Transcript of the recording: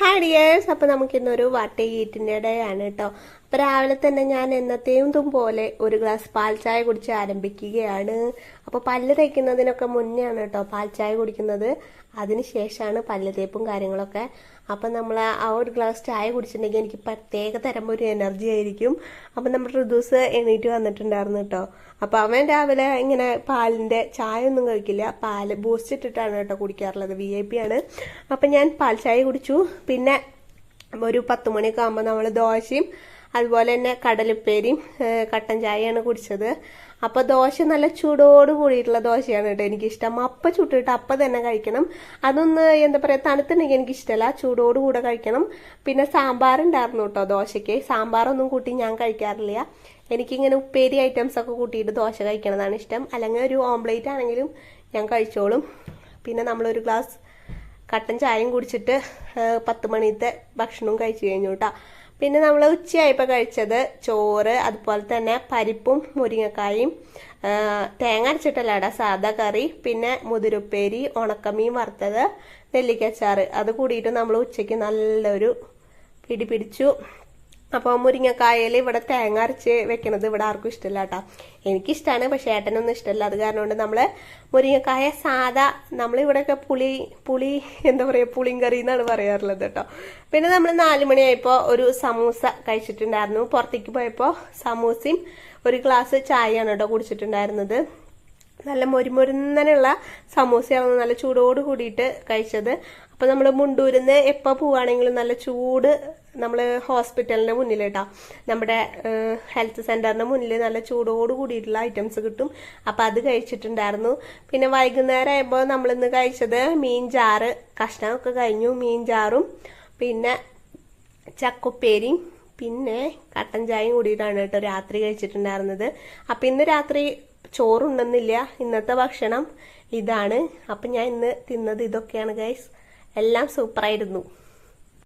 Hi dears അപ്പോൾ നമുക്കിന്നൊരു വട്ട ഈറ്റിന്റെ ഡേ ആണ് കേട്ടോ രാവിലെ തന്നെ ഞാൻ എന്നത്തെയും പോലെ ഒരു ഗ്ലാസ് പാൽ ചായ കുടിച്ച് ആരംഭിക്കുകയാണ്. അപ്പോൾ പല്ല് തേക്കുന്നതിനൊക്കെ ആണ് കേട്ടോ പാൽ ചായ കുടിക്കുന്നത്. അതിന് ശേഷമാണ് പല്ല് തേപ്പും കാര്യങ്ങളൊക്കെ. അപ്പം നമ്മൾ ആ ഒരു ഗ്ലാസ് ചായ കുടിച്ചിട്ടുണ്ടെങ്കിൽ എനിക്ക് പ്രത്യേക തരം ഒരു എനർജി ആയിരിക്കും. അപ്പം നമ്മുടെ ഋതുസ് എണീറ്റ് വന്നിട്ടുണ്ടായിരുന്നു കേട്ടോ അപ്പോൾ അവൻ രാവിലെ ഇങ്ങനെ പാലിന്റെ ചായ ഒന്നും കഴിക്കില്ല. പാൽ ബൂസ്റ്റ് ഇട്ടിട്ടാണ് കേട്ടോ കുടിക്കാറുള്ളത്. വി ഐ പി ആണ്. അപ്പം ഞാൻ പാൽ ചായ കുടിച്ചു. പിന്നെ ഒരു പത്ത് മണിയൊക്കെ ആകുമ്പോൾ നമ്മൾ ദോശയും അതുപോലെ തന്നെ കടലപ്പേരിയും കട്ടൻ ചായയാണ് കുടിച്ചത്. അപ്പോൾ ദോശ നല്ല ചൂടോട് കൂടിയിട്ടുള്ള ദോശയാണ് കേട്ടോ എനിക്കിഷ്ടം. അപ്പം ചുട്ടിട്ട് അപ്പം തന്നെ കഴിക്കണം. അതൊന്ന് എന്താ പറയുക തണുത്തുണ്ടെങ്കിൽ എനിക്കിഷ്ടമല്ല ചൂടോട് കൂടെ കഴിക്കണം. പിന്നെ സാമ്പാർ ഉണ്ടായിരുന്നു കേട്ടോ ദോശയ്ക്ക്. സാമ്പാറൊന്നും കൂട്ടി ഞാൻ കഴിക്കാറില്ല. എനിക്കിങ്ങനെ ഉപ്പേരി ഐറ്റംസ് ഒക്കെ കൂട്ടിയിട്ട് ദോശ കഴിക്കണതാണ് ഇഷ്ടം. അല്ലെങ്കിൽ ഒരു ഓംപ്ലേറ്റ് ആണെങ്കിലും ഞാൻ കഴിച്ചോളും. പിന്നെ നമ്മളൊരു ഗ്ലാസ് കട്ടൻ ചായയും കുടിച്ചിട്ട് പത്ത് മണിത്തെ ഭക്ഷണവും കഴിച്ചു കഴിഞ്ഞു കേട്ടോ. പിന്നെ നമ്മൾ ഉച്ചയായപ്പോൾ കഴിച്ചത് ചോറ് അതുപോലെ തന്നെ പരിപ്പും മുരിങ്ങക്കായും. തേങ്ങ അരച്ചിട്ടല്ലാട സാധാ കറി. പിന്നെ മുതിരുപ്പേരി ഉണക്കമീൻ വറുത്തത് നെല്ലിക്കച്ചാറ്. അത് കൂടിയിട്ട് നമ്മൾ ഉച്ചയ്ക്ക് നല്ലൊരു പിടി പിടിച്ചു. അപ്പോൾ മുരിങ്ങക്കായയിൽ ഇവിടെ തേങ്ങ അരച്ച് വെക്കണത് ഇവിടെ ആർക്കും ഇഷ്ടമില്ല കേട്ടോ എനിക്കിഷ്ടമാണ് പക്ഷേ ഏട്ടനൊന്നും ഇഷ്ടമല്ല അത് കാരണം കൊണ്ട് നമ്മൾ മുരിങ്ങക്കായ സാദാ നമ്മളിവിടെയൊക്കെ പുളി പുളി എന്താ പറയുക പുളിങ്കറി എന്നാണ് പറയാറുള്ളത് കേട്ടോ പിന്നെ നമ്മൾ നാല് മണിയായപ്പോൾ ഒരു സമൂസ കഴിച്ചിട്ടുണ്ടായിരുന്നു. പുറത്തേക്ക് പോയപ്പോൾ സമൂസയും ഒരു ഗ്ലാസ് ചായയാണ് കേട്ടോ കുടിച്ചിട്ടുണ്ടായിരുന്നത്. നല്ല മൊരുമൊരുന്നനുള്ള സമൂസയാണ് നല്ല ചൂടോട് കൂടിയിട്ട് കഴിച്ചത്. അപ്പോൾ നമ്മൾ മുണ്ടൂരിന്ന് എപ്പോൾ പോവുകയാണെങ്കിലും നല്ല ചൂട് നമ്മൾ ഹോസ്പിറ്റലിന്റെ മുന്നിൽ കേട്ടോ നമ്മുടെ ഹെൽത്ത് സെന്ററിന്റെ മുന്നിൽ നല്ല ചൂടോട് കൂടിയിട്ടുള്ള ഐറ്റംസ് കിട്ടും. അപ്പോൾ അത് കഴിച്ചിട്ടുണ്ടായിരുന്നു. പിന്നെ വൈകുന്നേരം ആയപ്പോൾ നമ്മളിന്ന് കഴിച്ചത് മീൻ ചാറ് കഷ്ണമൊക്കെ കഴിഞ്ഞു മീൻ ചാറും പിന്നെ ചക്കുപ്പേരിയും പിന്നെ കട്ടൻ ചായയും കൂടിയിട്ടാണ് കേട്ടോ രാത്രി കഴിച്ചിട്ടുണ്ടായിരുന്നത്. അപ്പം ഇന്ന് രാത്രി ചോറുണ്ടെന്നില്ല. ഇന്നത്തെ ഭക്ഷണം ഇതാണ്. അപ്പം ഞാൻ ഇന്ന് തിന്നത് ഇതൊക്കെയാണ് ഗൈസ് എല്ലാം സൂപ്പറായിരുന്നു